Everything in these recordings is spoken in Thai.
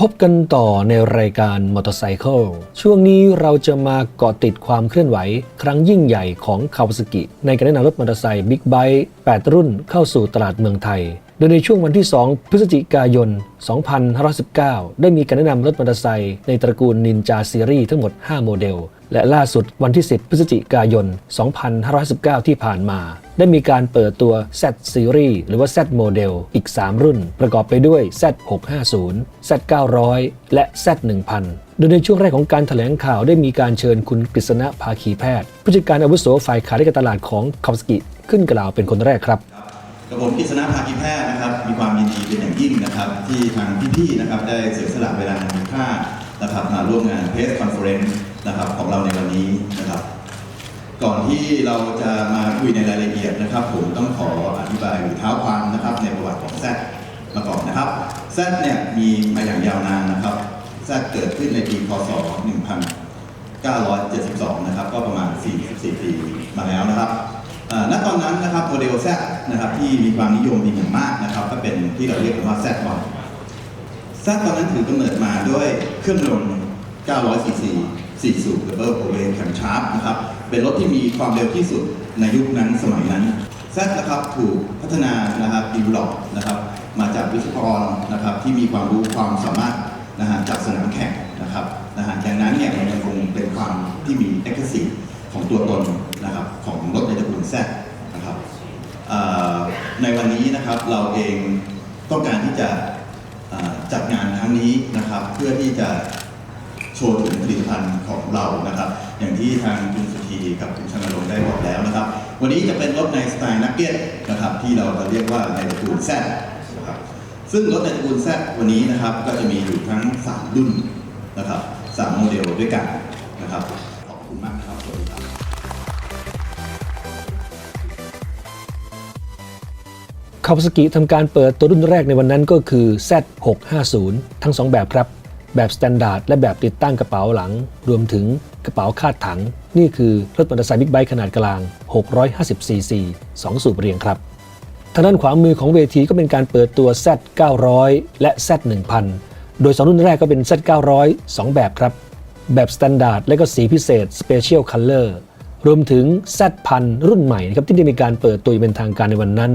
พบกันต่อในรายการมอเตอร์ไซค์ช่วงนี้เราจะมาเกาะติดความเคลื่อนไหว ครั้งยิ่งใหญ่ของคาวาซากิ ในการแนะนำรถมอเตอร์ไซค์บิ๊กไบค์8รุ่นเข้าสู่ตลาดเมืองไทย โดยในช่วงวันที่ 2 พฤศจิกายน 2519 ได้มีการแนะนำรถมอเตอร์ไซค์ในตระกูลนินจาซีรีส์ทั้งหมด 5 โมเดล และล่าสุดวันที่ 10 พฤศจิกายน 2519 ที่ผ่านมา ได้มีการเปิดตัว Z Series หรือว่า Z Model อีก 3 รุ่น ประกอบไปด้วย Z 650 Z 900และ Z 1000 โดยในช่วงแรกของการถแถลงข่าวได้มีการเชิญคุณกฤษณะภาคีแพทย์ ผู้จัดการอาวุโสฝ่ายขายและการตลาดของคาวสกิขึ้นกล่าวเป็นคนแรกครับกับผมกฤษณะภาคีแพทย์นะครับ มีความยินดีเป็นอย่างยิ่งนะครับ ที่ทางพี่ๆนะครับได้เสียสละเวลาอันมีค่านะครับมาร่วมงานเพสคอนเฟอเรนซ์นะครับของเราในวันนี้นะครับ ก่อนที่เราจะมาคุยในรายละเอียดนะครับ ผมต้องขออธิบายเท้าความนะครับในประวัติของแซดมาก่อนนะครับแซดเนี่ยมีมาอย่างยาวนานนะครับแซดเกิดขึ้นในปีพศ 1972 นะครับ ก็ประมาณ 44 ปีมาแล้วนะครับณตอนนั้นนะครับโมเดล Z นะครับที่มีความนิยมเป็นอย่างมากนะครับ ก็เป็นที่เราเรียกกันว่า Z1 Z ตอนนั้นถือกำเนิดมาด้วยเครื่องยนต์900 cc 4สูบ Double Overhead Camshaft นะครับเป็นรถที่มีความเร็วที่สุดในยุคนั้นสมัยนั้น Z นะครับถูกพัฒนานะครับดีวลอปนะครับ มาจากวิศวกรนะครับที่มีความรู้ความสามารถนะฮะจากสนามแข่งนะครับนะฮะดังนั้นเนี่ยมันยังคงเป็นความที่มีเอกลักษณ์ของตัวตนนะครับของรถในตระกูล Z นะครับในวันนี้นะครับเราเองต้องการที่จะจัดงานครั้งนี้นะครับเพื่อที่จะโชว์ถึงผลิตภัณฑ์ของเรานะครับ อย่างที่ทางคุณสุ ธีกับคุณชนรงค์ได้บอกแล้วนะครับ วันนี้จะเป็นรถในสไตล์นักเก็ตนะครับที่เราจะเรียกว่าในตระกูล Z นะครับซึ่งรถในตระกูล Z วันนี้นะครับก็จะมีอยู่ทั้ง 3 รุ่นนะครับ3โมเดลด้วยกันนะครับขอบคุณมากครับสวัสดีครับคาวาซากิทำการเปิดตัวรุ่นแรกในวันนั้นก็คือ Z650 ทั้ง 2 แบบครับ แบบสแตนดาร์ดและแบบติดตั้งกระเป๋าหลัง รวมถึงกระเป๋าคาดถัง นี่คือรถมอเตอร์ไซค์บิ๊กไบค์ขนาดกลาง 650 cc 2สูบเรียงครับ ทางด้านขวามือของเวทีก็เป็นการเปิดตัว Z 900และ Z 1000โดย 2 รุ่นแรกก็เป็น Z 900 2 แบบครับ แบบสแตนดาร์ดและก็สีพิเศษ Special Color รวมถึง Z 1000รุ่นใหม่นะครับที่ได้มีการเปิดตัวอย่างเป็นทางการในวันนั้น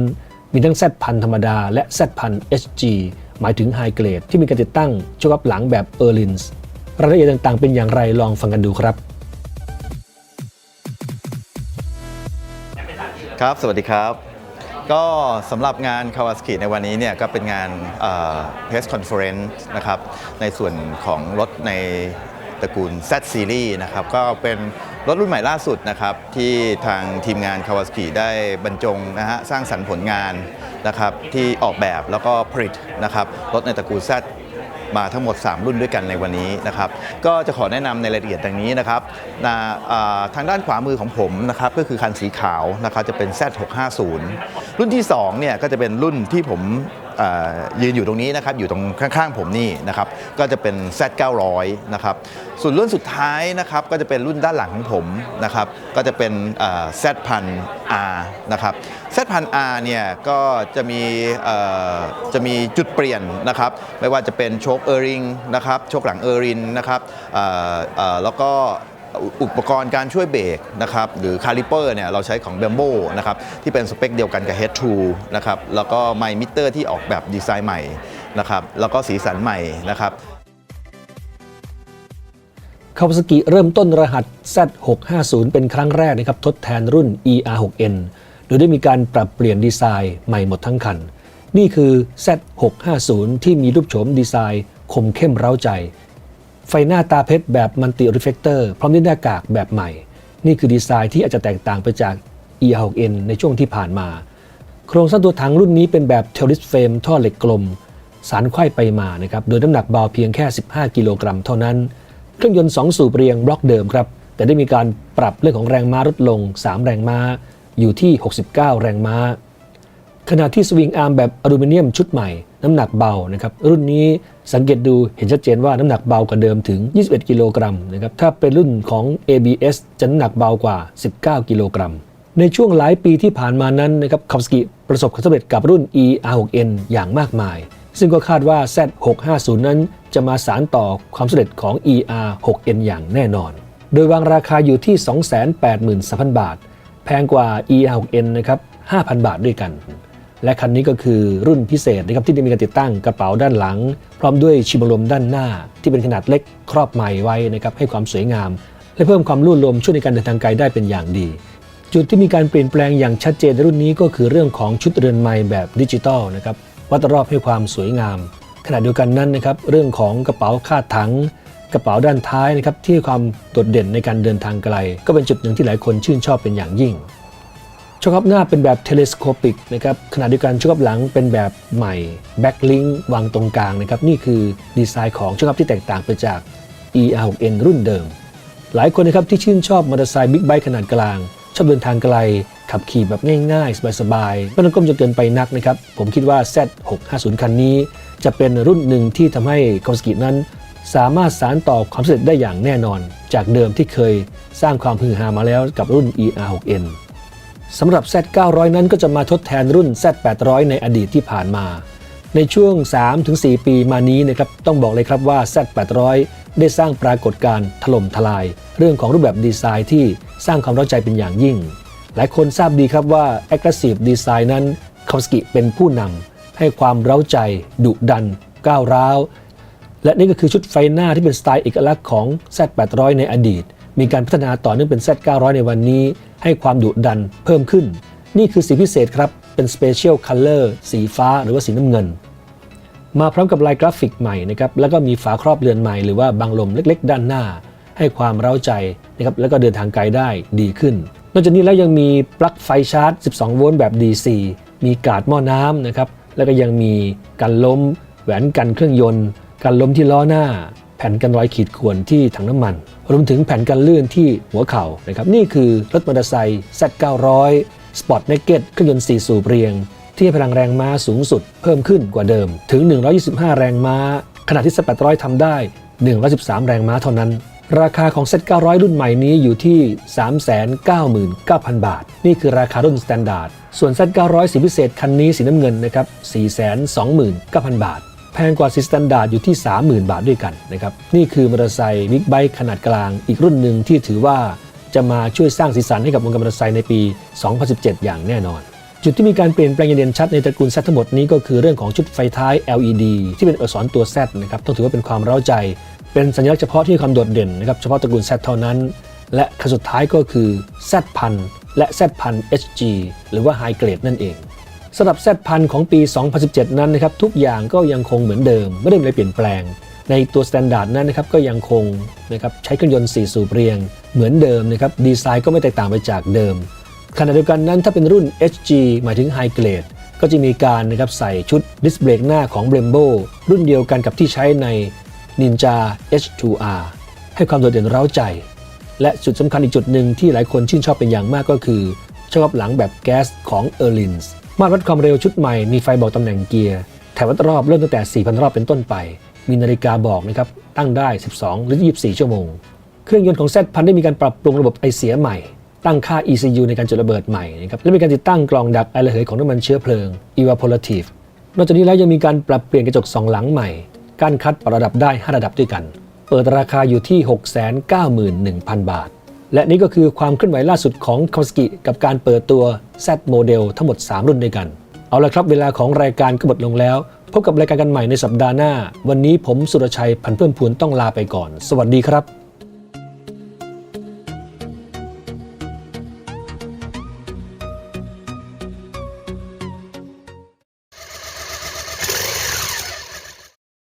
มีทั้ง Z 1000ธรรมดาและ Z 1000 HG หมายถึง High Grade ที่มีการติดตั้งโชคอัพหลังแบบ e r l i n s รายละเอียดต่างๆ เป็นอย่างไรลองฟังกันดูครับ ครับ สวัสดีครับ ก็สำหรับงาน Kawasaki ในวันนี้เนี่ยก็เป็นงานเพสคอนเฟอเรนซ์นะครับในส่วนของรถในตระกูล Z Series นะครับก็เป็น รถรุ่นใหม่ล่าสุดนะครับที่ทางทีมงาน Kawasaki ได้บรรจงนะฮะสร้างสรรค์ผลงานนะครับที่ออกแบบแล้วก็ผลิตนะครับรถในตระกูล Z มาทั้งหมด 3 รุ่นด้วยกันในวันนี้นะครับก็จะขอแนะนำในรายละเอียดดังนี้นะครับาทางด้านขวามือของผมนะครับก็คือคันสีขาวนะครับจะเป็น Z650 รุ่นที่2เนี่ยก็จะเป็นรุ่นที่ผม ยืนอยู่ตรงนี้นะครับอยู่ตรงข้างๆผมนี่นะครับก็จะเป็น Z900 นะครับส่วนรุ่นสุดท้ายนะครับก็จะเป็นรุ่นด้านหลังของผมนะครับก็จะเป็น Z1000R นะครับ Z1000R เนี่ยก็จะมีจะมีจุดเปลี่ยนนะครับไม่ว่าจะเป็นโชคเออริงนะครับโชคหลังเออรินนะครับแล้วก็ อุปกรณ์การช่วยเบรกนะครับหรือคาลิเปอร์เนี่ยเราใช้ของ b บมโบนะครับที่เป็นสเปคเดียวกันกับ Head 2นะครับแล้วก็ไมมิเตอร์ที่ออกแบบดีไซน์ใหม่นะครับแล้วก็สีสันใหม่นะครับคาวาซากิเริ่มต้นรหัส Z650 เป็นครั้งแรกนะครับทดแทนรุ่น ER6N โดยได้มีการปรับเปลี่ยนดีไซน์ใหม่หมดทั้งคัน นี่คือ Z650 ที่มีรูปโฉมดีไซน์คมเข้มเร้าใจ ไฟหน้าตาเพชรแบบมัลติรีเฟกเตอร์พร้อมด้วยหน้ากากแบบใหม่ นี่คือดีไซน์ที่อาจจะแตกต่างไปจาก ER6N ในช่วงที่ผ่านมา โครงสร้างตัวถังรุ่นนี้เป็นแบบเทลิสเฟรมท่อเหล็กกลม สารไข้ไปมานะครับโดยน้ำหนักเบาเพียงแค่ 15 กิโลกรัมเท่านั้น เครื่องยนต์ 2 สูบเรียงบล็อกเดิมครับแต่ได้มีการปรับเรื่องของแรงม้าลดลง 3 แรงม้า อยู่ที่ 69 แรงม้า ขณะที่สวิงอาร์มแบบอลูมิเนียมชุดใหม่ น้ำหนักเบานะครับรุ่นนี้ สังเกตดูเห็นชัดเจนว่าน้ำหนักเบากว่าเดิมถึง 21 กิโลกรัมนะครับถ้าเป็นรุ่นของ ABS จะน้ำหนักเบากว่า 19 กิโลกรัม ในช่วงหลายปีที่ผ่านมานั้นนะครับคาวสกิประสบความสำเร็จกับรุ่น ER6N อย่างมากมาย ซึ่งก็คาดว่า Z650 นั้นจะมาสารต่อความสำเร็จของ ER6N อย่างแน่นอน โดยวางราคาอยู่ที่ 283,000 บาท แพงกว่า ER6N นะครับ 5,000 บาทด้วยกัน และคันนี้ก็คือรุ่นพิเศษนะครับที่ได้มีการติดตั้งกระเป๋าด้านหลัง พร้อมด้วยชิบลมด้านหน้า ที่เป็นขนาดเล็กครอบใหม่ไว้นะครับให้ความสวยงาม และเพิ่มความลื่นลมช่วยในการเดินทางไกลได้เป็นอย่างดี จุดที่มีการเปลี่ยนแปลงอย่างชัดเจนในรุ่นนี้ก็คือเรื่องของชุดเรือนไม้แบบดิจิตอลนะครับวัดรอบให้ความสวยงาม ขณะเดียวกันนั้นนะครับเรื่องของกระเป๋าคาดถัง กระเป๋าด้านท้ายนะครับที่ให้ความโดดเด่นในการเดินทางไกล ก็เป็นจุดหนึ่งที่หลายคนชื่นชอบเป็นอย่างยิ่ง ช่วงคับหน้าเป็นแบบเทเลสโคปิกนะครับขณะเดียวกันช่วงคับหลังเป็นแบบใหม่แบ็กลิงวางตรงกลางนะครับนี่คือดีไซน์ของช่วงคับที่แตกต่างไปจาก ER6N รุ่นเดิม หลายคนนะครับที่ชื่นชอบมอเตอร์ไซค์บิ๊กไบค์ขนาดกลาง ชอบเดินทางไกล ขับขี่แบบง่ายๆ สบายๆไม่ต้องก้มจนเกินไปนักนะครับผมคิดว่า Z650 คันนี้ จะเป็นรุ่นหนึ่งที่ทำให้คอมสกินั้น สามารถสานต่อความสำเร็จได้อย่างแน่นอน จากเดิมที่เคยสร้างความฮือฮามาแล้วกับรุ่น ER6N สำหรับ Z900 นั้นก็จะมาทดแทนรุ่น Z800 ในอดีตที่ผ่านมา ในช่วง 3-4 ปีมานี้นะครับต้องบอกเลยครับว่า Z800 ได้สร้างปรากฏการณ์ถล่มทลาย เรื่องของรูปแบบดีไซน์ที่สร้างความร้าใจเป็นอย่างยิ่ง หลายคนทราบดีครับว่า Aggressive Design นั้นคอมสกิเป็นผู้นำให้ความเร้าใจ ดุดัน ก้าวร้าว และนี่ก็คือชุดไฟหน้าที่เป็นสไตล์เอกลักษณ์ของ Z800 ในอดีต มีการพัฒนาต่อเนื่องเป็น Z900 ในวันนี้ ให้ความดุดันเพิ่มขึ้น นี่คือสีพิเศษครับ เป็น Special Color สีฟ้าหรือว่าสีน้ำเงิน มาพร้อมกับลายกราฟิกใหม่นะครับแล้วก็มีฝาครอบเรือนใหม่หรือว่าบังลมเล็กๆ ด้านหน้า ให้ความเร้าใจนะครับแล้วก็เดินทางไกลได้ดีขึ้น นอกจากนี้แล้วยังมีปลั๊กไฟชาร์จ 12 โวลต์แบบ DC มีกาดหม้อน้ำนะครับแล้วก็ยังมีกันล้ม แหวนกันเครื่องยนต์ กันล้มที่ล้อหน้า แผ่นกันรอยขีดข่วนที่ถังน้ำมัน รวมถึงแผ่นกันลื่นที่หัวเข่านะครับนี่คือรถมอเตอร์ไซค์ Z900 Sport Naked เครื่องยนต์4สูบเรียง ที่ให้พลังแรงม้าสูงสุดเพิ่มขึ้นกว่าเดิมถึง 125 แรงม้า ขณะที่ Z800 ทำได้ 113 แรงม้าเท่านั้น ราคาของ Z900 รุ่นใหม่นี้อยู่ที่ 399,000 บาท นี่คือราคารุ่นสแตนดาร์ดส่วน Z900 สีพิเศษคันนี้สีน้ำเงินนะครับ429,000 บาท แพงกว่าสีสแตนดาร์ดอยู่ที่ 30,000 บาทด้วยกันนะครับนี่คือมอเตอร์ไซค์บิ๊กไบค์ขนาดกลางอีกรุ่นหนึ่งที่ถือว่าจะมาช่วยสร้างสีสันให้กับวงการมอเตอร์ไซค์ในปี 2017 อย่างแน่นอน จุดที่มีการเปลี่ยนแปลงอย่างเด่นชัดในตระกูล Z ทั้งหมดนี้ก็คือเรื่องของชุดไฟท้าย LED ที่เป็นอักษรตัว Z นะครับต้องถือว่าเป็นความเร้าใจ เป็นสัญลักษณ์เฉพาะที่มีความโดดเด่นนะครับเฉพาะตระกูล Z เท่านั้น และคันสุดท้ายก็คือ Z พันและ Z พัน HG หรือว่า High Grade นั่นเอง สำหรับ Z พันของปี 2017 นั้นนะครับทุกอย่างก็ยังคงเหมือนเดิม ไม่ได้มีอะไรเปลี่ยนแปลง ในตัวสแตนดาร์ดนั้นนะครับก็ยังคงนะครับใช้เครื่องยนต์ 4 สูบเรียง เหมือนเดิมนะครับดีไซน์ก็ไม่แตกต่างไปจากเดิมขณะเดียวกันนั้นถ้าเป็นรุ่น HG หมายถึง High Grade ก็จะมีการนะครับใส่ชุดดิสเบรกหน้าของ Brembo รุ่นเดียวกันกับที่ใช้ใน Ninja H2R ให้ความโดดเด่นเร้าใจ และจุดสำคัญอีกจุดหนึ่งที่หลายคนชื่นชอบเป็นอย่างมากก็คือช่องรับหลังแบบแก๊สของ e r l i n s มาตรวัดความเร็วชุดใหม่มีไฟบอกตำแหน่งเกียร์แถววัดรอบเริ่มตั้งแต่ 4,000 รอบเป็นต้นไป มีนาฬิกาบอกนะครับตั้งได้ 12 หรือ 24 ชั่วโมง เครื่องยนต์ของ Z พันได้มีการปรับปรุงระบบไอเสียใหม่ ตั้งค่า ECU ในการจุดระเบิดใหม่นะครับและมีการติดตั้งกรองดักไอระเหยของน้ำมันเชื้อเพลิง evaporative นอกจากนี้แล้วยังมีการปรับเปลี่ยนกระจกสองหลังใหม่การคัดปรับระดับได้ 5 ระดับด้วยกัน เปิดราคาอยู่ที่ 691,000 บาท และนี่ก็คือความเคลื่อนไหวล่าสุดของคาวสกิกับการเปิดตัว Z โมเดลทั้งหมด 3 รุ่นด้วยกัน เอาละครับเวลาของรายการก็หมดลงแล้ว พบกับรายการกันใหม่ในสัปดาห์หน้า วันนี้ผมสุรชัยพันเพิ่มพูนต้องลาไปก่อน สวัสดีครับ